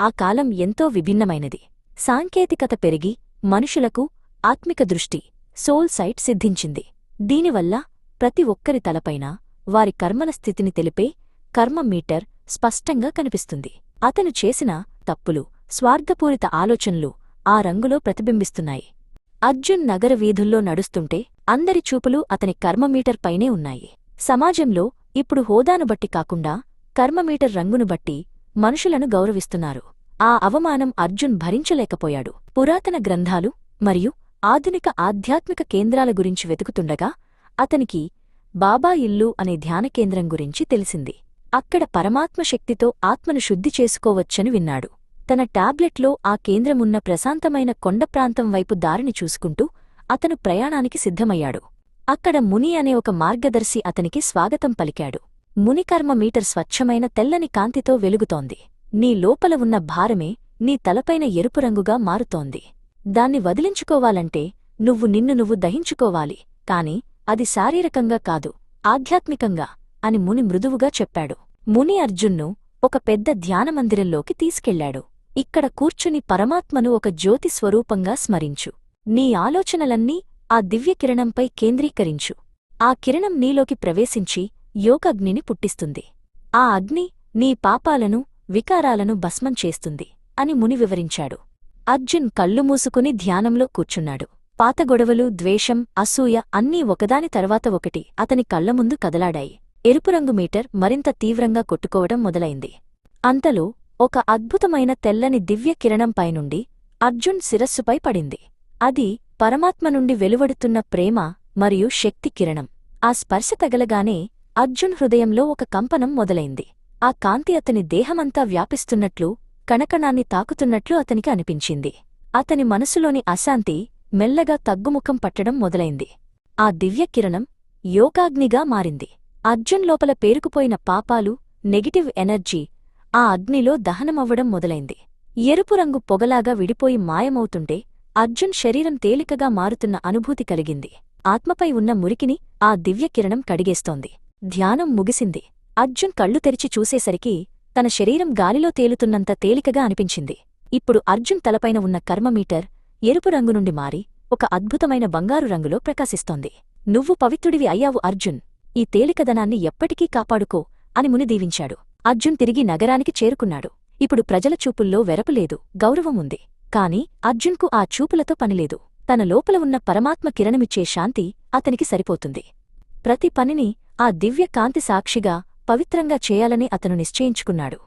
ఆ కాలం ఎంతో విభిన్నమైనది. సాంకేతికత పెరిగి మనుషులకు ఆత్మిక దృష్టి సోల్ సైట్ సిద్ధించింది. దీనివల్ల ప్రతి ఒక్కరి తలపైన వారి కర్మల స్థితిని తెలిపే కర్మ మీటర్ స్పష్టంగా కనిపిస్తుంది. అతను చేసిన తప్పులు స్వార్థపూరిత ఆలోచనలు ఆ రంగులో ప్రతిబింబిస్తున్నాయి. అర్జున్ నగర వీధుల్లో నడుస్తుంటే అందరి చూపులు అతని కర్మమీటర్ పైనే ఉన్నాయి. సమాజంలో ఇప్పుడు హోదాను బట్టి కాకుండా కర్మమీటర్ రంగును బట్టి మనుషులను గౌరవిస్తున్నారు. ఆ అవమానం అర్జున్ భరించలేకపోయాడు. పురాతన గ్రంథాలు మరియు ఆధునిక ఆధ్యాత్మిక కేంద్రాల గురించి వెతుకుతుండగా అతనికి బాబా ఇల్లు అనే ధ్యానకేంద్రం గురించి తెలిసింది. అక్కడ పరమాత్మ శక్తితో ఆత్మను శుద్ధి చేసుకోవచ్చని విన్నాడు. తన టాబ్లెట్లో ఆ కేంద్రమున్న ప్రశాంతమైన కొండ ప్రాంతం వైపు దారిని చూసుకుంటూ అతను ప్రయాణానికి సిద్ధమయ్యాడు. అక్కడ ముని అనే ఒక మార్గదర్శి అతనికి స్వాగతం పలికాడు. మునికర్మ మీటర్ స్వచ్ఛమైన తెల్లని కాంతితో వెలుగుతోంది. నీ లోపల ఉన్న భారమే నీ తలపైన ఎరుపు రంగుగా మారుతోంది. దాన్ని వదిలించుకోవాలంటే నువ్వు నిన్ను నువ్వు దహించుకోవాలి. కాని అది శారీరకంగా కాదు ఆధ్యాత్మికంగా అని ముని మృదువుగా చెప్పాడు. ముని అర్జున్ను ఒక పెద్ద ధ్యానమందిరంలోకి తీసుకెళ్ళాడు ఇక్కడ కూర్చుని పరమాత్మను ఒక జ్యోతి స్వరూపంగా స్మరించు. నీ ఆలోచనలన్నీ ఆ దివ్యకిరణంపై కేంద్రీకరించు. ఆ కిరణం నీలోకి ప్రవేశించి యోగగ్నిని పుట్టిస్తుంది. ఆ అగ్ని నీ పాపాలను వికారాలను భస్మం చేస్తుంది అని ముని వివరించాడు. అర్జున్ కళ్ళు మూసుకుని ధ్యానంలో కూర్చున్నాడు. పాత గొడవలు ద్వేషం అసూయ అన్నీ ఒకదాని తర్వాత ఒకటి అతని కళ్ళ ముందు కదలాడాయి. ఎరుపురంగు మీటర్ మరింత తీవ్రంగా కొట్టుకోవడం మొదలైంది. అంతలో ఒక అద్భుతమైన తెల్లని దివ్య కిరణం పైనుండి అర్జున్ శిరస్సుపై పడింది. అది పరమాత్మ నుండి వెలువడుతున్న ప్రేమ మరియు శక్తి కిరణం. ఆ స్పర్శ తగలగానే అర్జున్ హృదయంలో ఒక కంపనం మొదలైంది. ఆ కాంతి అతని దేహమంతా వ్యాపిస్తున్నట్లు కణకణాన్ని తాకుతున్నట్లు అతనికి అనిపించింది. అతని మనసులోని అశాంతి మెల్లగా తగ్గుముఖం పట్టడం మొదలైంది. ఆ దివ్యకిరణం యోగాగ్నిగా మారింది. అర్జున్ లోపల పేరుకుపోయిన పాపాలు నెగిటివ్ ఎనర్జీ ఆ అగ్నిలో దహనమవ్వడం మొదలైంది. ఎరుపు రంగు పొగలాగా విడిపోయి మాయమవుతుంటే అర్జున్ శరీరం తేలికగా మారుతున్న అనుభూతి కలిగింది. ఆత్మపై ఉన్న మురికిని ఆ దివ్యకిరణం కడిగేస్తోంది. ధ్యానం ముగిసింది. అర్జున్ కళ్ళు తెరిచి చూసేసరికి తన శరీరం గాలిలో తేలుతున్నంత తేలికగా అనిపించింది. ఇప్పుడు అర్జున్ తలపైన ఉన్న కర్మమీటర్ ఎరుపు రంగు నుండి మారి ఒక అద్భుతమైన బంగారు రంగులో ప్రకాశిస్తోంది. నువ్వు పవిత్రుడివి అయ్యావు అర్జున్. ఈ తేలికదనాన్ని ఎప్పటికీ కాపాడుకో అని మునిదీవించాడు అర్జున్ తిరిగి నగరానికి చేరుకున్నాడు. ఇప్పుడు ప్రజల చూపుల్లో వెరపులేదు గౌరవం ఉంది. కాని అర్జున్కు ఆ చూపులతో పనిలేదు. తన లోపల ఉన్న పరమాత్మ కిరణమిచ్చే శాంతి అతనికి సరిపోతుంది. ప్రతి పనిని ఆ దివ్య కాంతి సాక్షిగా పవిత్రంగా చేయాలని అతను నిశ్చయించుకున్నాడు.